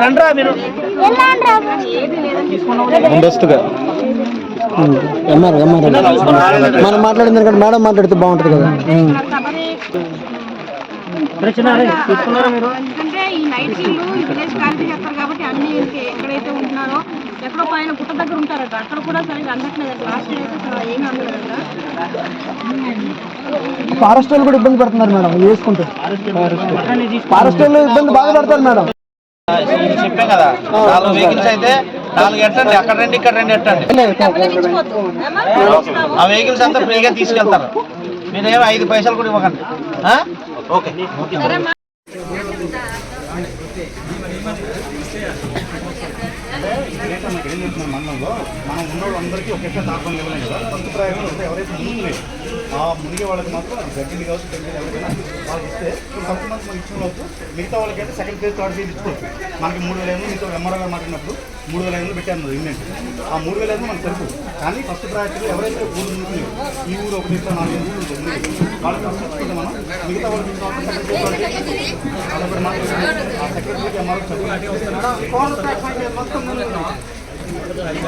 రండ్రా మీరు. ముందస్తుగా. మనం మాట్లాడింది మేడం మాట్లాడితే బాగుంటుంది కదా. ఎందుకంటే ఈ నైట్ ఈ విలేజ్ చేస్తారు కాబట్టి అన్ని ఎక్కడైతే ఉంటున్నారో ఎక్కడో పైన గుట్ట దగ్గర ఉంటారట. అక్కడ కూడా సరిగ్గా అందట్లేదు లాస్ట్ అయితే అసలు ఏమీ అందలేదట. ఫారెస్ట్ వాళ్ళు కూడా ఇబ్బంది పడుతున్నారు మేడం వేసుకుంటే. ఫారెస్ట్ వాళ్ళు ఇబ్బంది బాగా పడతారు మేడం. చెప్పాం కదా నాలుగు వెహికల్స్ అయితే నాలుగు ఎట్టండి అక్కడ రండి ఇక్కడ రెండు ఎట్టండి ఆ వెహికల్స్ అంతా ఫ్రీగా తీసుకెళ్తారు. మీరేమో ఐదు పైసలు కూడా ఇవ్వకండి. ఆ? ఓకే. మండలంలో మనం ఉన్న వాళ్ళందరికీ ఒకేసారి దాఖలు ఇవ్వలేం కదా ఫస్ట్ ప్రయాణం అంటే ఎవరైతే మునిగి ఆ మునిగే వాళ్ళకి మాత్రం గడ్డి కావచ్చు గడ్డి ఎవరికైనా వాళ్ళకి ఇస్తే ఫస్ట్ మంత్ మనం ఇచ్చిన వాళ్ళకు మిగతా వాళ్ళకైతే సెకండ్ ఫేజ్ థర్డ్ ఫేజ్ ఇచ్చుకోవచ్చు మనకి మూడు వేల ఎనిమిది మీతో ఎంఆర్ఓ గారు మాట్లాడినప్పుడు మూడు వేల ఎనిమిది పెట్టాను ఇండియన్ ఆ మూడు వేల ఎనిమిది మనకు తెలుసు కానీ ఫస్ట్ ప్రయారిటీలో ఎవరైతే ఊరు ఈ ఊరు ఒకటి నాలుగు ఊరు ఉంటుంది వాళ్ళకి ఫస్ట్ మనం. మిగతా వాళ్ళకి ఇచ్చిన వాళ్ళకి second phase వాళ్ళకి ఇచ్చుకోవచ్చు. అదొకటి మాట్లాడుతున్నాం. ఆ సెక్రటరీకి ఎంఆర్ఓ చెప్పాలి ఫోన్ ప్లాట్ఫామ్ మీద మొత్తం ముందు ఉంది.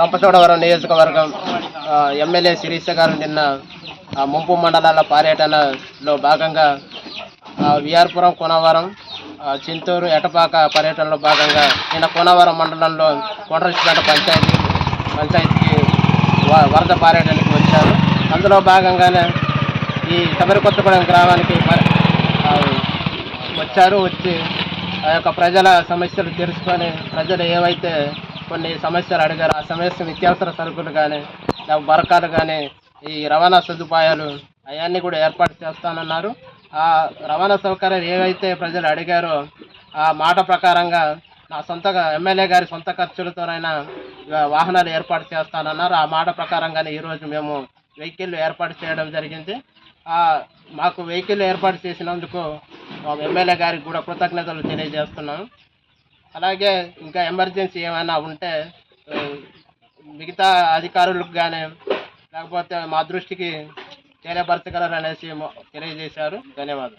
రంపచోడవరం నియోజకవర్గం ఎమ్మెల్యే శిరీష గారు నిన్న ముంపు మండలాల పర్యటనలో భాగంగా విఆర్పురం కోనవరం చింతూరు ఎటపాక పర్యటనలో భాగంగా నిన్న కోనవరం మండలంలో కొండరచిపేట పంచాయతీ పంచాయతీకి వ- వరద పర్యటనకి వచ్చారు. అందులో భాగంగానే ఈ శబరికొత్తగూడెం గ్రామానికి వచ్చారు వచ్చి ఆ యొక్క ప్రజల సమస్యలు తెలుసుకొని ప్రజలు ఏవైతే కొన్ని సమస్యలు అడిగారు. ఆ సమస్య నిత్యావసర సరుకులు కానీ బరకాలు కానీ ఈ రవాణా సదుపాయాలు అవన్నీ కూడా ఏర్పాటు చేస్తానన్నారు. ఆ రవాణా సౌకర్యాలు ఏవైతే ప్రజలు అడిగారో ఆ మాట ప్రకారంగా నా సొంత ఎమ్మెల్యే గారి సొంత ఖర్చులతోనైనా వాహనాలు ఏర్పాటు చేస్తానన్నారు. ఆ మాట ప్రకారంగానే ఈరోజు మేము వెహికల్ ఏర్పాటు చేయడం జరిగింది. మాకు వెహికల్ ఏర్పాటు చేసినందుకు మా ఎమ్మెల్యే గారికి కూడా కృతజ్ఞతలు తెలియజేస్తున్నాను అలాగే ఇంకా ఎమర్జెన్సీ ఏమైనా ఉంటే మిగతా అధికారులకు కానీ లేకపోతే మా దృష్టికి తెలియపరచగలరనేసి అనేసి తెలియజేశారు. ధన్యవాదాలు.